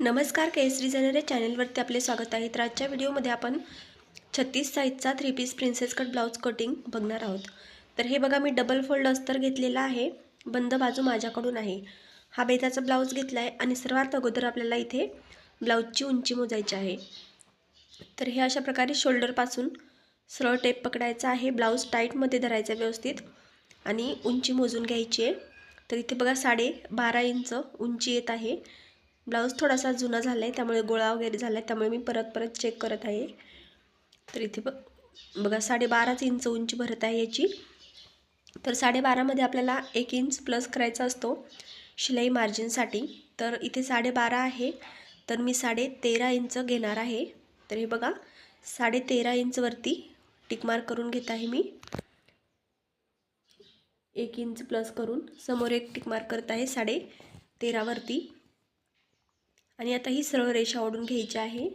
नमस्कार केसरी जनरे या चॅनलवरती आपले स्वागत आहे. तर आजच्या व्हिडिओमध्ये आपण छत्तीस साईजचा three piece princess cut blouse cutting बघणार आहोत. तर हे बघा मी डबल फोल्ड अस्तर घेतलेला आहे. बंद बाजू माझ्याकडून आहे. हा बेताचा ब्लाऊज घेतला आहे आणि सर्वात अगोदर आपल्याला इथे ब्लाऊजची उंची मोजायची आहे. तर हे अशा प्रकारे शोल्डरपासून सरळ टेप पकडायचा आहे. ब्लाऊज टाईटमध्ये धरायचा व्यवस्थित आणि उंची मोजून घ्यायची आहे. तर इथे बघा साडे बारा इंच उंची येत आहे. ब्लाऊज थोडासा जुना झाला आहे त्यामुळे गोळा वगैरे झाला आहे त्यामुळे मी परत परत चेक करत आहे. तर इथे ब बघा साडेबाराच इंच उंची भरत आहे याची. तर साडेबारामध्ये आपल्याला एक इंच प्लस करायचा असतो शिलाई मार्जिनसाठी तर इथे साडेबारा आहे तर मी साडे तेरा इंच घेणार आहे. तर हे बघा साडे तेरा इंचवरती टिकमार करून घेत आहे मी. एक इंच प्लस करून समोर एक टिकमार करत आहे साडे तेरावरती आणि आता ही सरळ रेषा ओढून घ्यायची आहे.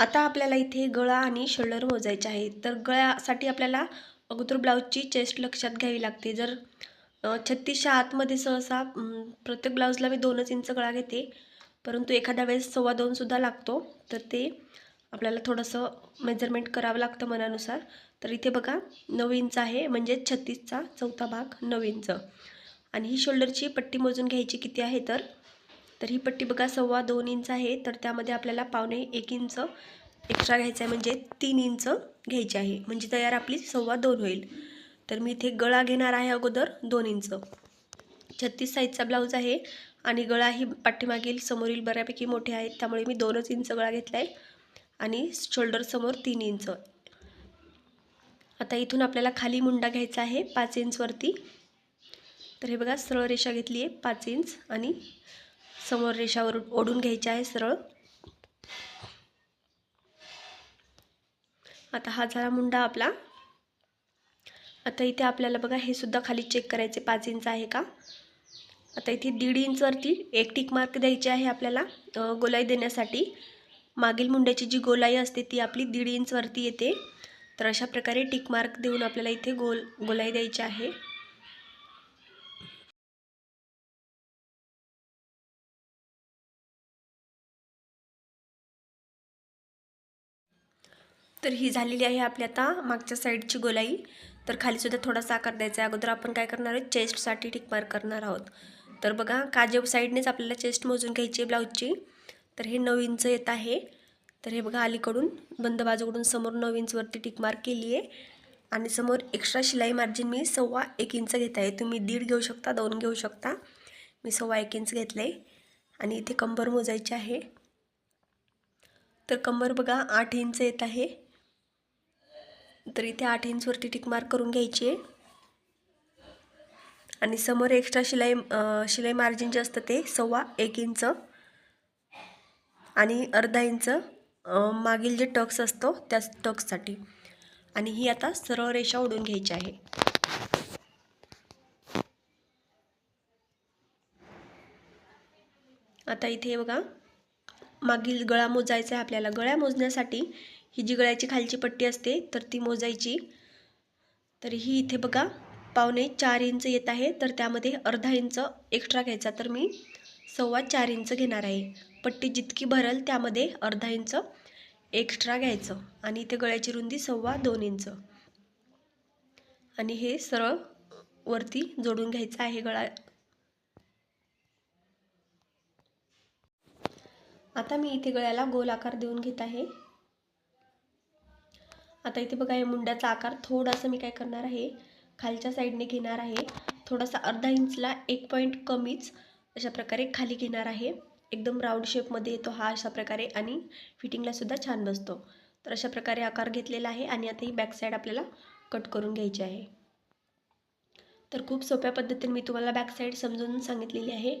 आता आपल्याला इथे गळा आणि शोल्डर मोजायचे आहे. तर गळ्यासाठी आपल्याला अगोदर ब्लाऊजची चेस्ट लक्षात घ्यावी लागते. जर छत्तीसच्या आतमध्ये सहसा प्रत्येक ब्लाऊजला मी दोनच इंच गळा घेते. परंतु एखाद्या वेळेस सव्वा दोनसुद्धा लागतो. तर ते आपल्याला थोडंसं मेजरमेंट करावं लागतं मनानुसार. तर इथे बघा नऊ इंच आहे म्हणजे छत्तीसचा चौथा भाग नऊ इंच. आणि ही शोल्डरची पट्टी मोजून घ्यायची किती आहे तर? तर ही पट्टी बघा सव्वा दोन इंच आहे. तर त्यामध्ये आपल्याला पावणे एक इंच एक्स्ट्रा घ्यायचं आहे म्हणजे तीन इंच घ्यायची आहे. म्हणजे तयार आपली सव्वा दोन होईल. तर मी इथे गळा घेणार आहे अगोदर दोन इंच. छत्तीस साईजचा ब्लाऊज आहे आणि गळा ही पाठीमागील समोरील बऱ्यापैकी मोठे आहेत. त्यामुळे मी दोनच इंच गळा घेतला आहे आणि शोल्डरसमोर तीन इंच आता इथून आपल्याला खाली मुंडा घ्यायचा आहे पाच इंचवरती तर हे बघा सरळ रेषा घेतली आहे पाच इंच आणि समोर रेषावर ओढून घ्यायची आहे सरळ. आता हा झाला मुंडा आपला. आता इथे आपल्याला बघा हे सुद्धा खाली चेक करायचे पाच इंच आहे का? आता इथे दीड इंचवरती एक टिक मार्क द्यायचे आहे आपल्याला गोलाई देण्यासाठी. मागील मुंड्याची जी गोलाई असते ती आपली दीड इंचवरती येते. तर अशा प्रकारे टिक मार्क देऊन आपल्याला इथे गोल गोलाई द्यायची आहे. तर ही झालेली आहे आपली आता मागच्या साईडची गोलाई. तर खालीसुद्धा थोडासा आकार द्यायचा आहे. अगोदर आपण काय करणार आहोत? चेस्टसाठी टिक मार्क करणार आहोत. तर बघा काजे साईडनेच आपल्याला चेस्ट मोजून घ्यायची आहे ब्लाऊजची. तर हे नऊ इंच येत आहे. तर हे बघा अलीकडून बंद बाजूकडून समोर नऊ इंचवरती टिकमार्क केली आहे. आणि समोर एक्स्ट्रा शिलाई मार्जिन मी सव्वा एक इंच घेत आहे. तुम्ही दीड घेऊ शकता दोन घेऊ शकता. मी सव्वा एक इंच घेतलं आहे आणि इथे कंबर मोजायची आहे. तर कंबर बघा आठ इंच येत आहे. तर इथे आठ इंचवरती टिकमार्क करून घ्यायची आहे. आणि समोर एक्स्ट्रा शिलाई शिलाई मार्जिन जे असतं ते सव्वा एक इंच आणि अर्धा इंच मागील जे टक्स असतो त्या टक्ससाठी. आणि ही आता सरळ रेषा ओढून घ्यायची आहे. आता इथे बघा. मागील गळा मोजायचा आहे आपल्याला. गळ्या मोजण्यासाठी ही जी गळ्याची खालची पट्टी असते तर ती मोजायची. तर ही इथे बघा पावणे चार इंच येत आहे. तर त्यामध्ये अर्धा इंच एक्स्ट्रा घ्यायचा. तर मी सव्वा चार इंच घेणार आहे. पट्टी जितकी भरल त्यामध्ये अर्धा इंच एक्स्ट्रा घ्यायचं आणि इथे गळ्याची रुंदी सव्वा दोन इंच. आणि हे सरळ वरती जोडून घ्यायचं आहे गळा. आता मी इथे गळ्याला गोल आकार देऊन घेत आहे. आता इथे बघा या मुंड्याचा आकार थोडासा मी काय करणार आहे खालच्या साईडने घेणार आहे. थोडासा अर्धा इंचला एक पॉईंट कमीच अशा प्रकारे खाली घेणार आहे. एकदम राऊंड शेपमध्ये येतो हा अशा प्रकारे आणि फिटिंगलासुद्धा छान बसतो. तर अशा प्रकारे आकार घेतलेला आहे आणि आता ही बॅकसाईड आपल्याला कट करून घ्यायची आहे. तर खूप सोप्या पद्धतीने मी तुम्हाला बॅकसाईड समजून सांगितलेली आहे.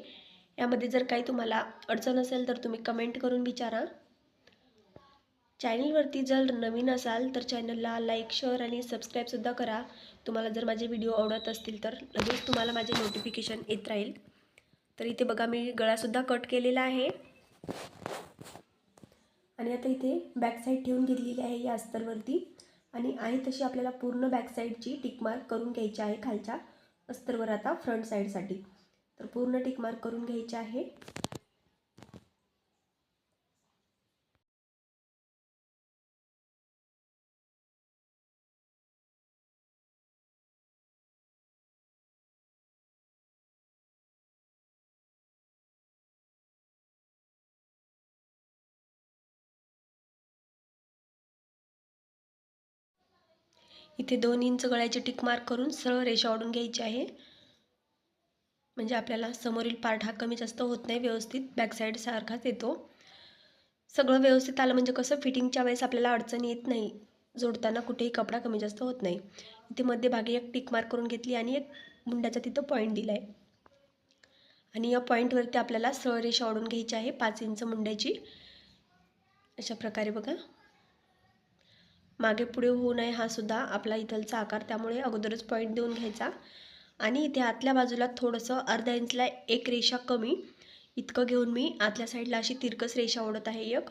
यामध्ये जर काही तुम्हाला अडचण असेल तर तुम्ही कमेंट करून विचारा. चॅनलवरती जर नवीन असाल तर चॅनलला लाईक शेअर आणि सबस्क्राईबसुद्धा करा. तुम्हाला जर माझे व्हिडिओ आवडत असतील तर लगेच तुम्हाला माझे नोटिफिकेशन येत राहील. तर इथे बघा मी गळासुद्धा कट केलेला आहे. आणि आता इथे बॅकसाईड ठेवून घेतलेली आहे या अस्तरवरती. आणि आहे तशी आपल्याला पूर्ण बॅकसाईडची टिकमार्क करून घ्यायची आहे खालच्या अस्तरवर आता फ्रंट साईडसाठी तर पूर्ण टिकमार्क करून घ्यायची आहे. इथे दोन इंच गळ्याची टिक मार्क करून सरळ रेषा ओढून घ्यायची आहे. म्हणजे आपल्याला समोरील पार्ट हा कमी जास्त होत नाही व्यवस्थित बॅकसाईड सारखाच येतो. सगळं व्यवस्थित आलं म्हणजे कसं फिटिंगच्या वेळेस आपल्याला अडचण येत नाही. जोडताना कुठेही कपडा कमी जास्त होत नाही. इथे मध्यभागी एक टिक मार्क करून घेतली आणि एक मुंड्याचा तिथं पॉईंट दिला आहे आणि या पॉईंटवरती आपल्याला सरळ रेषा ओढून घ्यायची आहे पाच इंच मुंड्याची. अशा प्रकारे बघा. मागे पुढे होऊ नये हा सुद्धा आपला इथलचा आकार. त्यामुळे अगोदरच पॉईंट देऊन घ्यायचा. आणि इथे आतल्या बाजूला थोडंसं अर्धा इंचला एक रेषा कमी. इतकं घेऊन मी आतल्या साईडला अशी तिरकस रेषा ओढत आहे एक.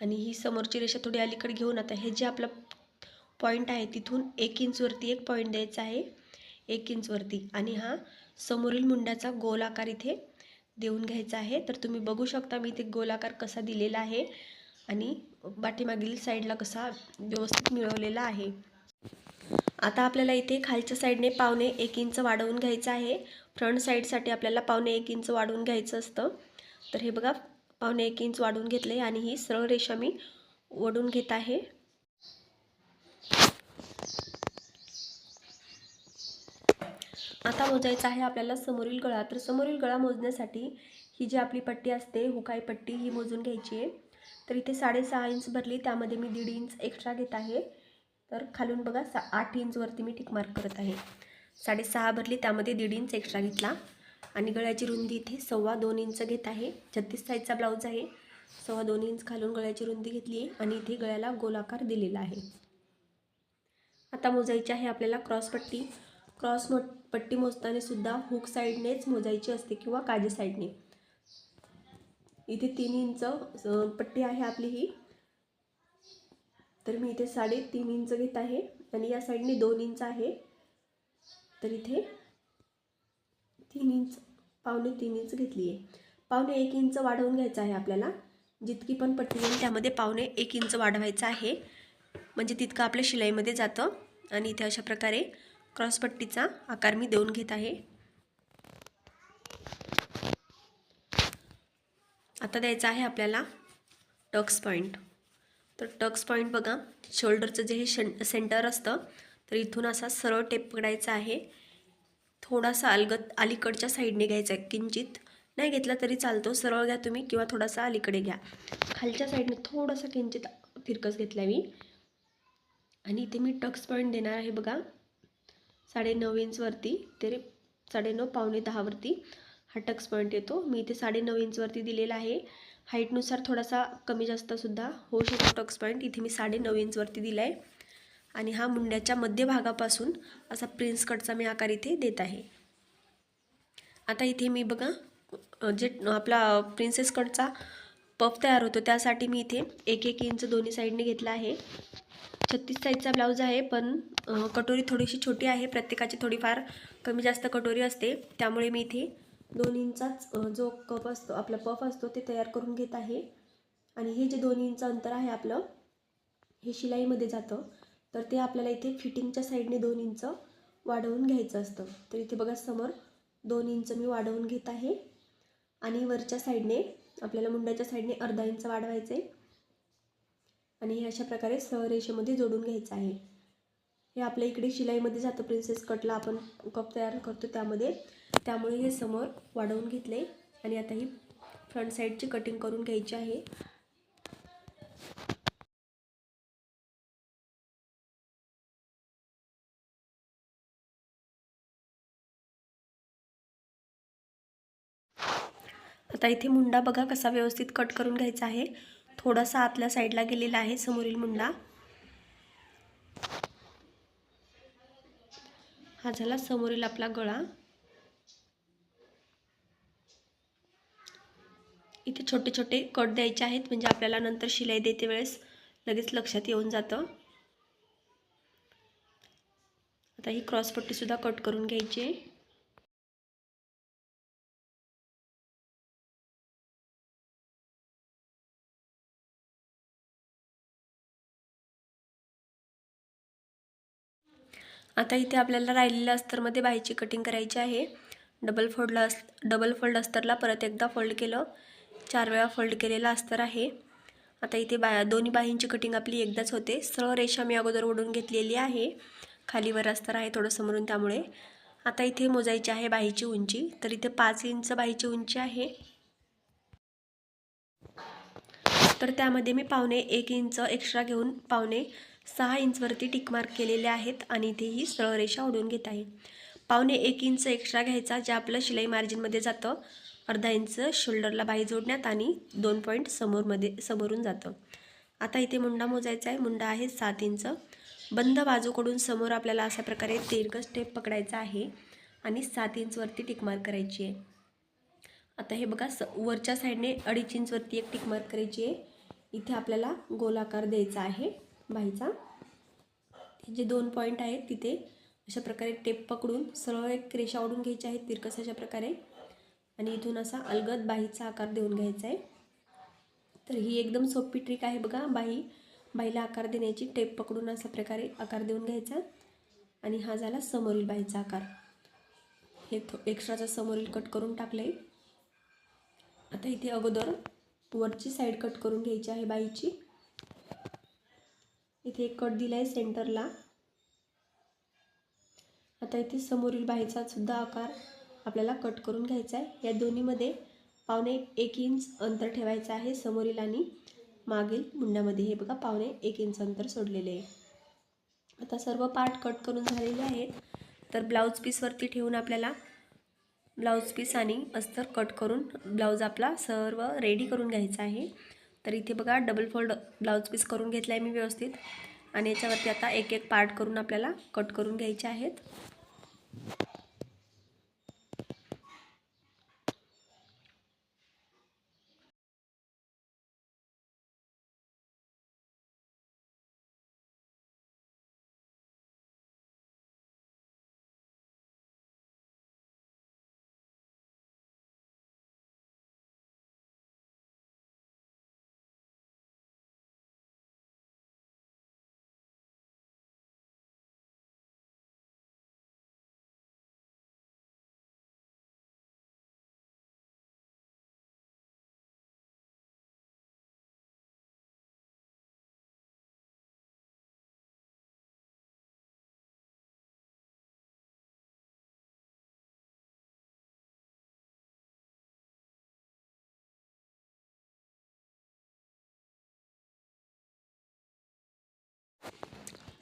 आणि ही समोरची रेषा थोडी अलीकडे घेऊन आता हे जे आपलं पॉईंट आहे तिथून एक इंचवरती एक पॉईंट द्यायचा आहे. एक इंचवरती आणि हा समोरील मुंड्याचा गोल आकार इथे देऊन घ्यायचा आहे. तर तुम्ही बघू शकता मी इथे गोलाकार कसा दिलेला आहे. आणि पाठीमागील साईडला कसा व्यवस्थित मिळवलेला आहे. आता आपल्याला इथे खालच्या साईडने पावणे एक इंच वाढवून घ्यायचं आहे. फ्रंट साईडसाठी आपल्याला पावणे एक इंच वाढवून घ्यायचं असतं. तर हे बघा पावणे एक इंच वाढवून घेतले आणि ही सरळ रेषा मी ओढून घेत आहे. आता मोजायचं आहे आपल्याला समोरील गळा. तर समोरील गळा मोजण्यासाठी ही जी आपली पट्टी असते हुकाई पट्टी ही मोजून घ्यायची आहे. तर इथे साडेसहा इंच भरली त्यामध्ये मी दीड इंच एक्स्ट्रा घेत आहे. तर खालून बघा सा आठ इंचवरती मी टिक मार्क करत आहे. साडेसहा भरली त्यामध्ये दीड इंच एक्स्ट्रा घेतला. आणि गळ्याची रुंदी इथे सव्वा दोन इंच घेत आहे. छत्तीस साईजचा ब्लाऊज आहे. सव्वा दोन इंच खालून गळ्याची रुंदी घेतली आहे आणि इथे गळ्याला गोलाकार दिलेला आहे. आता मोजायची आहे आपल्याला क्रॉसपट्टी क्रॉस मो पट्टी मोजताना सुद्धा हुक साईडनेच मोजायची असते किंवा काजी साईडने इथे तीन इंच पट्टी आहे आपली ही. तर मी इथे साडे तीन इंच घेत आहे आणि या साईडने दोन इंच आहे. तर इथे तीन इंच पावणे तीन इंच घेतली आहे. पावणे एक इंच वाढवून घ्यायचं आहे आपल्याला. जितकी पण पट्टी येईल त्यामध्ये पावणे एक इंच वाढवायचं आहे. म्हणजे तितकं आपल्या शिलाईमध्ये जातं. आणि इथे अशा प्रकारे क्रॉसपट्टीचा आकार मी देऊन घेत आहे. आता द्यायचं आहे आपल्याला टक्स पॉईंट तर टक्स पॉईंट बघा शोल्डरचं जे हे शन सेंटर असतं तर इथून असा सरळ टेप पकडायचा आहे. थोडासा अलगत अलीकडच्या साईडने घ्यायचा आहे किंचित. नाही घेतला तरी चालतो सरळ घ्या तुम्ही किंवा थोडासा अलीकडे घ्या. खालच्या साईडने थोडासा किंचित फिरकस घेतला मी. आणि इथे मी टक्स पॉईंट देणार आहे बघा. साडे नऊ इंचवरती ते साडे नऊ पावणे दहावरती हा टक्स पॉईंट येतो. मी इथे साडेनऊ इंचवरती दिलेला आहे. हाईटनुसार थोडासा कमी जास्तसुद्धा होऊ शकतो टक्स पॉईंट इथे मी साडेनऊ इंचवरती दिला आहे आणि हा मुंड्याच्या मध्यभागापासून असा प्रिन्स कटचा मी आकार इथे देत आहे. आता इथे मी बघा जे आपला प्रिन्सेस कटचा पफ तयार होतो त्यासाठी मी इथे एक एक इंच दोन्ही साईडने घेतला आहे. छत्तीस साईजचा ब्लाऊज आहे पण कटोरी थोडीशी छोटी आहे. प्रत्येकाची थोडीफार कमी जास्त कटोरी असते. त्यामुळे मी इथे दोन इंचाच जो कप असतो आपला पफ असतो ते तयार करून घेत आहे. आणि हे जे दोन इंच अंतर आहे आपलं हे शिलाईमध्ये जातं. तर ते आपल्याला इथे फिटिंगच्या साईडने दोन इंच वाढवून घ्यायचं असतं. तर इथे बघा समोर दोन इंच मी वाढवून घेत आहे. आणि वरच्या साईडने आपल्याला मुंड्याच्या साईडने अर्धा इंच वाढवायचे आणि हे अशा प्रकारे सहरेषेमध्ये जोडून घ्यायचं आहे. हे आपल्या इकडे शिलाईमध्ये जातं. प्रिन्सेस कटला आपण कप तयार करतो त्यामध्ये. त्यामुळे हे समोर वाढवून घेतले. आणि आता ही फ्रंट साईडची कटिंग करून घ्यायची आहे. आता इथे मुंडा बघा कसा व्यवस्थित कट करून घ्यायचा आहे. थोडासा आतल्या साईडला गेलेला आहे समोरील मुंडा. हा झाला समोरील आपला गळा. इथे छोटे छोटे कट द्यायचे आहेत म्हणजे आपल्याला नंतर शिलाई देते वेळेस लगेच लक्षात येऊन जातं. आता ही क्रॉसपट्टीसुद्धा कट करून घ्यायची आहे. आता इथे आपल्याला राहिलेल्या अस्तरमध्ये बाहीची कटिंग करायची आहे. डबल फोल्डला अस डबल फोल्ड अस्तरला परत एकदा फोल्ड केलं. चार वेळा फोल्ड केलेला अस्तर आहे. आता इथे बा दोन्ही बाहींची कटिंग आपली एकदाच होते. सरळ रेषा मी अगोदर ओढून घेतलेली आहे. खालीवर अस्तर आहे थोडं समोरून त्यामुळे. आता इथे मोजायची आहे बाहीची उंची. तर इथे पाच इंच बाहीची उंची आहे. तर त्यामध्ये मी पावणे एक इंच एक्स्ट्रा घेऊन पावणे सहा इंचवरती टिकमार्क केलेले आहेत आणि इथे ही सरळ रेषा ओढून घेत आहे. पावणे एक इंच एक्स्ट्रा घ्यायचा जे आपलं शिलाई मार्जिनमध्ये जातं. अर्धा इंच शोल्डरला बाही जोडण्यात आणि दोन पॉईंट समोरमध्ये समोरून जातं. आता इथे मुंडा मोजायचा आहे. मुंडा आहे सात इंच. बंद बाजूकडून समोर आपल्याला अशा प्रकारे दीर्घ स्टेप पकडायचा आहे आणि सात इंचवरती टिकमार्क करायची आहे. आता हे बघा स वरच्या साईडने अडीच इंचवरती एक टिकमार्क करायची आहे. इथे आपल्याला गोलाकार द्यायचा आहे. बाईचा जे दोन पॉईंट आहेत तिथे अशा प्रकारे टेप पकडून सरळ एक रेषा ओढून घ्यायची आहे तिरकस अशा प्रकारे. आणि इथून असा अलगद बाहीचा आकार देऊन घ्यायचा आहे. तर ही एकदम सोपी ट्रिक आहे बघा बाही बाईला आकार देण्याची टेप पकडून अशा प्रकारे आकार देऊन घ्यायचा. आणि हा झाला समोरील बाईचा आकार. हे थो एक्स्ट्राचा समोरील कट करून टाकले आता इथे अगोदर वरची साईड कट करून घ्यायची आहे बाईची इथे एक कट दिला आहे सेंटरला. आता इथे समोरील बाईचा सुद्धा आकार आपल्याला कट करून घ्यायचा आहे या दोन्हीमध्ये पावणे एक इंच अंतर ठेवायचं आहे समोरील आणि मागील मुंड्यामध्ये हे बघा पावणे एक इंच अंतर सोडलेले आहे. आता सर्व पार्ट कट करून झालेले आहेत. तर ब्लाऊज पीसवरती ठेवून आपल्याला ब्लाऊज पीस आणि अस्तर कट करून ब्लाऊज आपला सर्व रेडी करून घ्यायचा आहे. तर इथे बघा डबल फोल्ड ब्लाऊज पीस करून घेतला आहे मी व्यवस्थित. आणि याच्यावरती आता एक एक पार्ट करून आपल्याला कट करून घ्यायचे आहेत.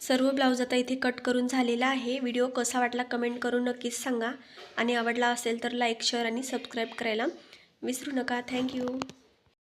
सर्व ब्लाऊज आता इथे कट करून झालेला आहे. व्हिडिओ कसा वाटला कमेंट करून नक्कीच सांगा. आणि आवडला असेल तर लाईक शेअर आणि सबस्क्राईब करायला विसरू नका. थँक्यू